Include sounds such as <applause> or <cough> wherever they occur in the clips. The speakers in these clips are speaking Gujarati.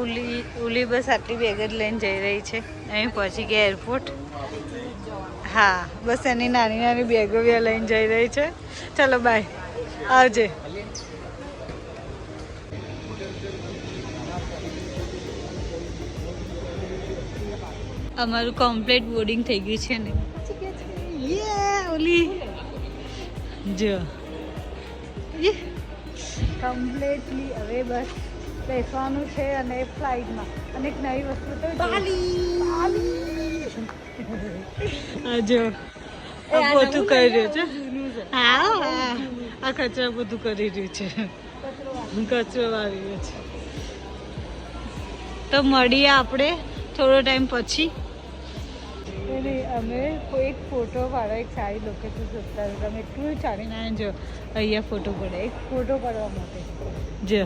ઉલી ઉલી બસ આટલી બેગ જ લઈને જઈ રહી છે. અહીં પહોંચી ગયા એરપોર્ટ હા, બસ એની નાની નાની બેગો બી લઈને જઈ રહી છે. ચલો બાય આવજે. અમારું કમ્પ્લીટ બોર્ડિંગ થઈ ગયું છે ને. ઓલી જો. કમ્પ્લીટલી હવે બસ. બેસવાનું છે અને ફ્લાઇટમાં અને એક નવી વસ્તુ તો જો બધું કરી રહ્યું છે. હા હા. આ કચરા બધું કરી રહ્યું છે. કચરો વાવી રહ્યો છે. તો મળીએ આપણે થોડો ટાઈમ પછી. એટલે અમે કોઈ એક ફોટો પાડો એક સારી લોકેશન શોધતા તમે એટલું ચાલીને આવ્યા જો અહીંયા ફોટો પડે એક ફોટો પાડવા માટે. જો.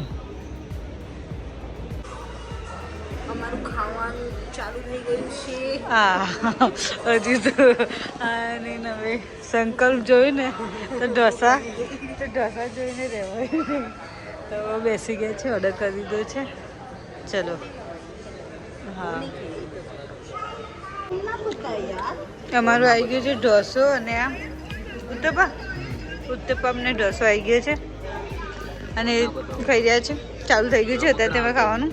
ચાલુ થઈ ગયું છે. હા, હજી તો અને હવે સંકલ્પ જોયું ને, તો ઢોસા તો ઢોસા જોઈને રહેવાય. તો બેસી ગયા છે ઓર્ડર કરી દીધો છે. ચલો. હા. અમારું આવી ગયું છે ઢોસો અને આ ઉત્તપા ઉત્તપમ. ને ઢોસો આવી ગયો છે. અને ખાઈ રહ્યા છે. ચાલુ થઈ ગયું છે અત્યારે તેમાં ખાવાનું.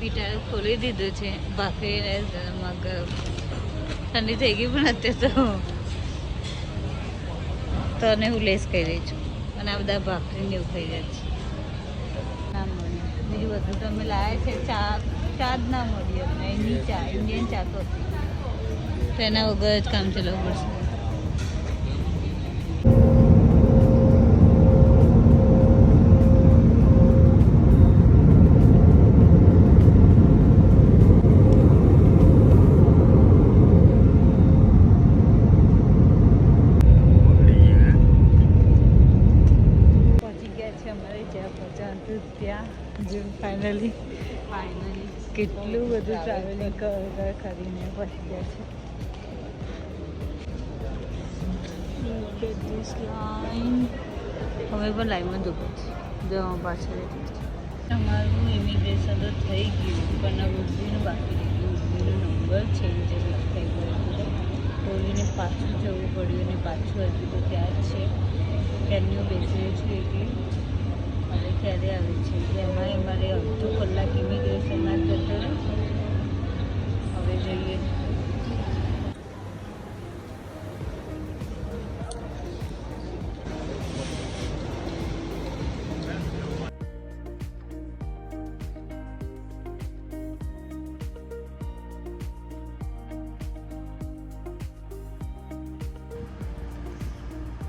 પીટાળો ખોલી દીધું છે. ભાખરીને ઠંડી થઈ ગઈ પણ અત્યારે તો તને હું લેસ કરી રહી છું. અને આ બધા ભાખરીને એવું ખાઈ જાય છે. બીજું બધું તો અમે લાવ્યા છે ચા ચા જ ના મળી અમને. એની ચા ઇન્ડિયન ચા તો એના વગર જ કામ ચલાવવું પડશે. ફાઇનલી ફાઇનલી કેટલું બધું ટ્રાવેલિંગ કર કરીને પહોંચી ગયા છે. હવે પણ લાઈનમાં જ છે જો પાછળ અમારું ઇમિગ્રેશન તો થઈ ગયું પણ આ ઉર્દીનું બાકી ગયું. નંબર ચેન્જ થઈ ગયો બોલીને પાછું જવું પડ્યું અને પાછું હજુ તો ત્યાં જ છે. ત્યાંનું બેસીએ છીએ એટલે ક્યારે આવે છે. એમાં અમારે અડધો કલાક ઇમિગ્રેશનમાં જ જતો હવે જોઈએ.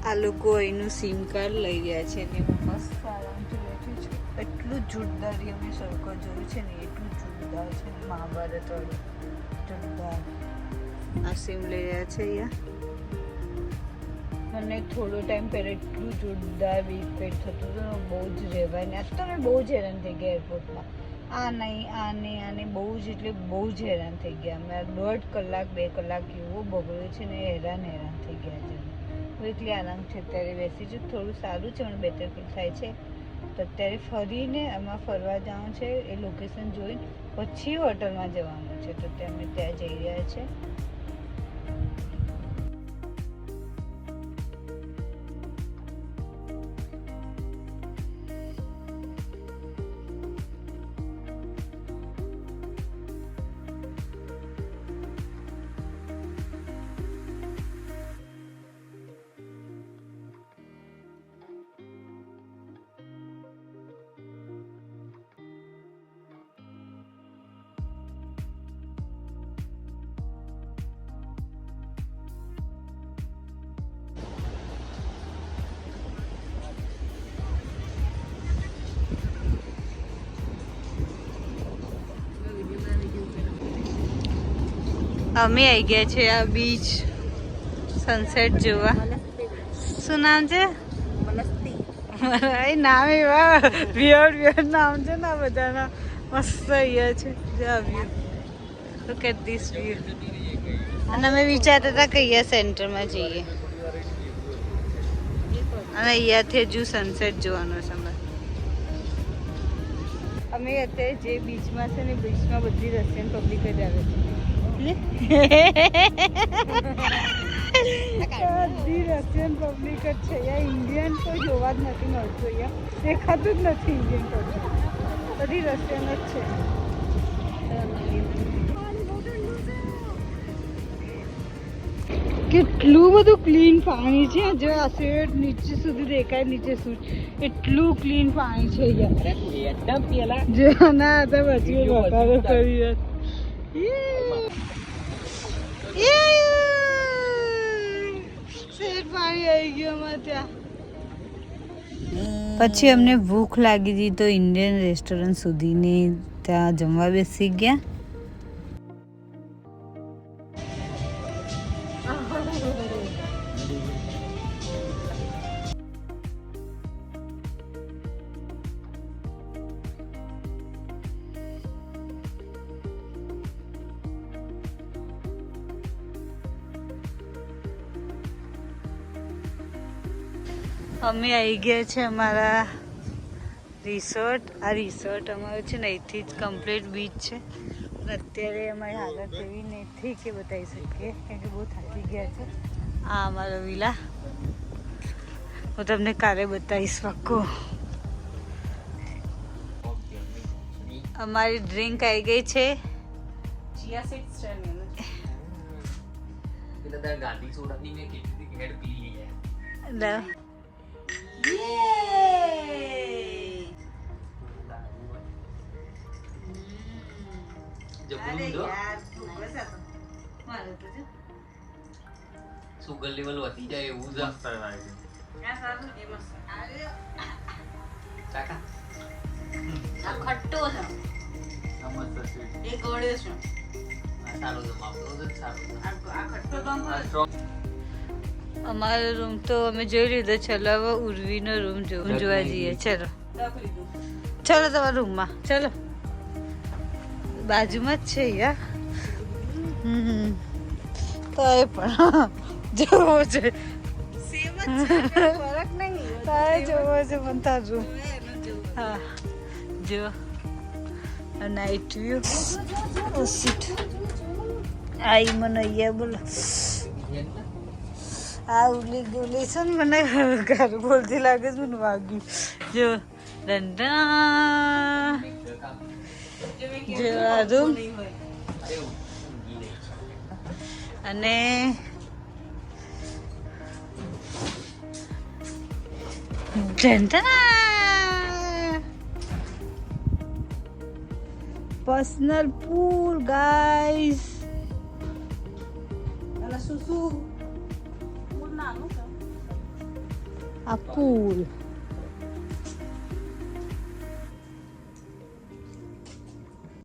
આ લોકો એનું સિમ કાર્ડ લઈ ગયા છે ને. એટલું અમે સરખો જોયું છે ને, એટલું જોરદાર છે. મહાભારત વાળું જોરદાર. આ સીમ લઈ રહ્યા છે અહીંયા. મને થોડો ટાઈમ પહેલાં એટલું જોરદાર વીકપેટ થતું હતું બહુ જ રહેવાય ને આ તો મેં બહુ જ હેરાન થઈ ગયા એરપોર્ટમાં આ નહીં આ નહીં આ નહીં, બહુ જ એટલે બહુ જ હેરાન થઈ ગયા. અમે દોઢ કલાક, બે કલાક એવો બગડ્યો છે ને, હેરાન હેરાન થઈ ગયા છે. હું એકલી આરામ છે, અત્યારે બેસી છું. થોડું સારું છે, પણ બેટર ફીલ થાય છે. તો અત્યારે ફરીને એમાં ફરવા જવાનું છે, એ લોકેશન જોઈને પછી હોટલમાં જવાનું છે. તો ત્યાં અમે ત્યાં જઈ રહ્યા છે. અમે આવી ગયા છે આ બીચ સનસેટ જોવા. શું નામ છે? એ નામ એવા વિયર્ડ વિયર્ડ નામ છે ને બધાના. મસ્ત અહીંયા છે. લુક એટ ધીસ વ્યૂ અને અમે વિચારતા હતા કે અહીંયા સેન્ટરમાં જઈએ. અને અહીંયાથી હજુ સનસેટ જોવાનો છે અમારે અમે અત્યારે જે બીચમાં છે ને બીચમાં બધી રશિયન પબ્લિક જ આવે છે. બધી રશિયન પબ્લિક જ છે યા ઇન્ડિયન કોઈ જોવા જ નથી મળતું યા દેખાતું જ નથી ઇન્ડિયન પબ્લિક બધી રશિયન જ છે કેટલું બધું ક્લીન પાણી છે. જો આ શેડ નીચે સુધી દેખાય નીચે સુધી. એટલું ક્લીન પાણી છે અહીંયા. જો ના પછી બતાવો કરી પાણી આવી ગયું અમારે ત્યાં પછી અમને ભૂખ લાગી હતી તો ઇન્ડિયન રેસ્ટોરન્ટ સુધીની ત્યાં જમવા બેસી ગયા. અમે આવી ગયા છે અમારા રિસોર્ટ. આ રિસોર્ટ અમારો છે ને અહીંથી જ કમ્પ્લીટ બીચ છે. અત્યારે અમારી હાલત એવી નથી કે બતાવી શકીએ કેમ કે બહુ થાકી ગયા છે. આ અમારો વિલા. હું તમને કાલે બતાવીશ પાક્કો. અમારી ડ્રિંક આવી ગઈ છે. ચિયા સીડ્સ છે ને પેલા ગાંધી સોડાની મેં કેટલી હેડ પી લઈએ. હે સુગર લેવલ વધી જાય એવું જ ચાકા આ. ખટ્ટો છે. આ મસ્ત છે. એ ગળ્યો છે. આ સારું તો માપનો જ સારું આ ખટ્ટો તો અમારો રૂમ તો અમે જોઈ લીધો. ચલો હવે ઉર્વીનો રૂમ જોવા જઈએ. ચલો. ચલો તમારા રૂમમાં. ચલો. બાજુમાં જ છે યાર. હમ તો એ પણ <laughs> જોવો છે. સેમ જ છે ફરક નહીં. <laughs> જોવો છે પણ તાર. રૂમ હા. જો. નાઇટ વ્યૂ ઓ આઈ મને અહીંયા બોલો. આ ઉલી ગોલી છે ને મને ઘર બોલતી લાગે છે મને વાગ્યું જો દંડા જો આ રૂમ નહીં હોય અરે ઊંઘી નહીં અને દંડા પર્સનલ પૂલ ગાઈસ અને શું શું ફૂલ નાનું છે આ પૂલ